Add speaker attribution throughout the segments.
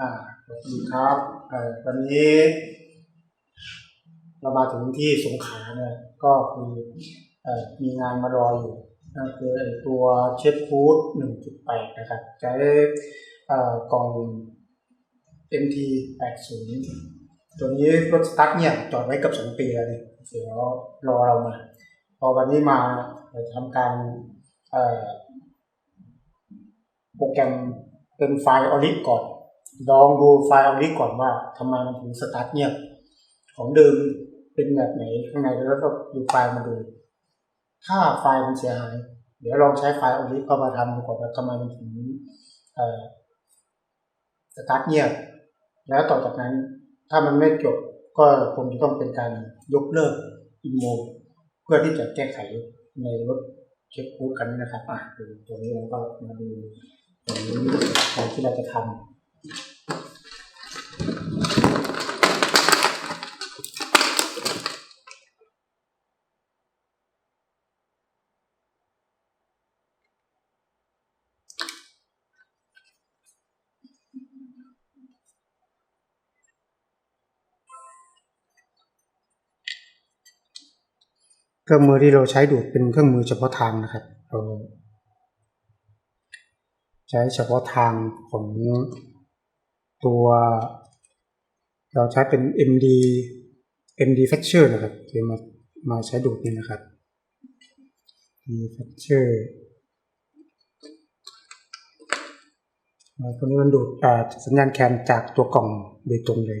Speaker 1: อ่าสวัสดีครับวันนี้ เรามาถึงที่สงขลาเนี่ยก็คือมีงานมารออยู่นั่นคือตัวเชฟฟูด1.8นะครับใช้เอ่อกล่อง MT 80ตัวนี้รถสตาร์ทเนี่ยจอดไว้เกับสองปีแล้วเนี่ยเดี๋ยวรอเรามา พอวันนี้มาเราทำการโปรแกรมเป็นไฟล์ออริก่อน ลองดูไฟล์ออริก่อนว่าทำไมมันถึงสตาร์ทเงียบของเดิมเป็นแบบไหนข้างในแล้วก็ดูไฟล์มาดู ถ้าไฟล์มันเสียหาย เดี๋ยวลองใช้ไฟล์ออริเข้ามาทำดูก่อนว่าทำไมมันถึงสตาร์ทเงียบแล้วต่อจากนั้นถ้ามันไม่จบก็คงจะต้องเป็นการยกเลิกอิโมเพื่อที่จะแก้ไขในรถเช็คพูดกันนะครับอะตรงนี้เราก็มาดูตรงนี้การที่เราจะทำ ครื่องมือที่เราใช้ดูดเป็นเครื่องมือเฉพาะทางนะครับเราใช้เฉพาะทางของ ตัวเราใช้เป็น MD MD Fetcher นะครับที่มามาใช้ดูดนี่นะครับ MD f a t c h e r ตัวนี้มันดูดอ่สัญญาณแคนจากตัวกล่องโดยตรงเลย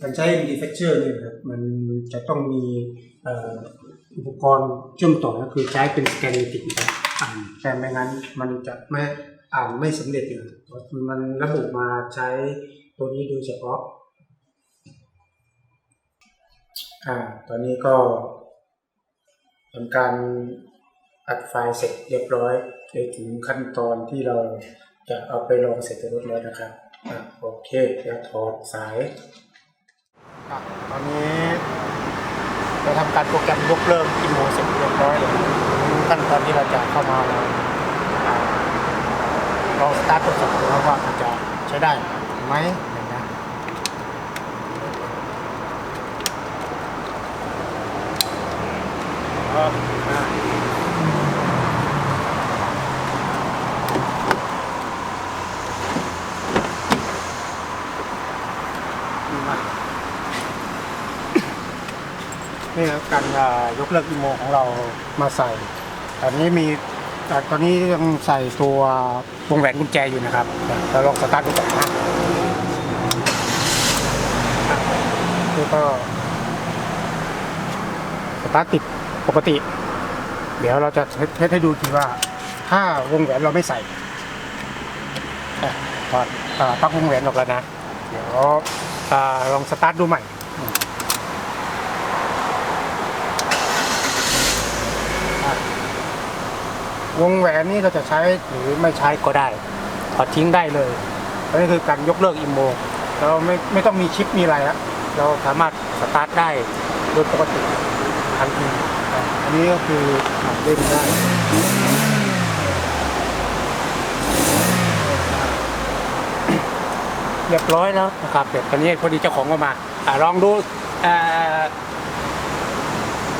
Speaker 1: การใช้ MD Fetcher เนี่ยครับมันจะต้องมีอุปกรณ์เชื่อมต่อก็คือใช้เป็นสแกนติกนะครับอ่านแต่ไม่งั้นมันจะไม่อ่านไม่สำเร็จเลยเพราะมันระบุมาใช้ตัวนี้โดยเฉพาะอ่าตอนนี้ก็ทำการอัดไฟล์เสร็จเรียบร้อยไปถึงขั้นตอนที่เราจะเอาไปลองเสร็จรถแล้วนะครับอะโอเคเดี๋ยวถอดสาย ตอนนี้เราทำการโปรแกรมยกเลิกอิโมเสร็จเรียบร้อยเลยขั้นตอนที่เราจะเข้ามาอ่าลองสตาร์ททดสอบดูครับว่ามันจะใช้ได้ไหมเงี้ยอ๋ออ่าดีมาก นี่ครับการยกเลิกอีโมของเรามาใส่ตอนนี้มีอ่ตอนนี้ยังใส่ตัววงแหวนกุญแจอยู่นะครับเราลองสตาร์ทดูก่อนนะนี่ก็สตาร์ทติดปกติ เดี๋ยวเราจะเทสให้ดูทีว่า ถ้าวงแหวนเราไม่ใส่อะถอดอ่าปลั๊กวงแหวนออกแล้วนะ เดี๋ยวอลองสตาร์ทดูใหม่ วงแหวนนี่เราจะใช้หรือไม่ใช้ก็ได้ถอดทิ้งได้เลยอันนี้คือการยกเลิกอิโมเราไม่ไม่ต้องมีชิปมีอะไรล้วเราสามารถสตาร์ทได้โดยปกติทันทีอันนี้ก็คือเล่นได้เรียบร้อยแล้วนะครับเดี๋ยวตอนนี้พอดีเจ้าของก็มาอลองดู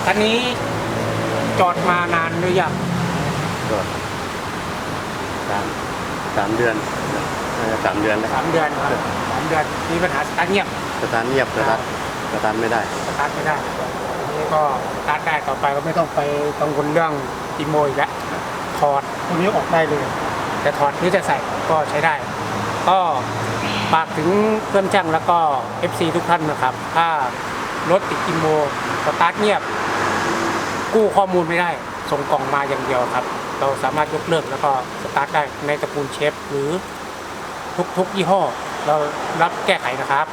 Speaker 1: อันนี้จอดมานานหรือยัง
Speaker 2: ก็สามสามเดือนน่าจะสามเดือนแล้ว
Speaker 1: สามเดือนครับสามเดือนมีปัญหาสตาร์ทเงียบ
Speaker 2: สตาร์ทเงียบสตาร์ทสตาร์ทไม่ได้
Speaker 1: สตาร์ทไม่ได้อันนี้ก็สตาร์ทได้ต่อไปก็ไม่ต้องไปกังวลเรื่องอีโมอีกแล้วถอดพวกนี้ออกได้เลยจะถอดหรือจะใส่ก็ใช้ได้ ก็ฝากถึงเพื่อนช่างแล้วก็ FC ทุกท่านนะครับ ถ้ารถติดกิมโมสตาร์ทเงียบ กู้ข้อมูลไม่ได้ ส่งกล่องมาอย่างเดียวครับ เราสามารถยกเลิกแล้วก็สตาร์ทได้ในตระกูลเชฟหรือทุกๆยี่ห้อ เรารับแก้ไขนะครับ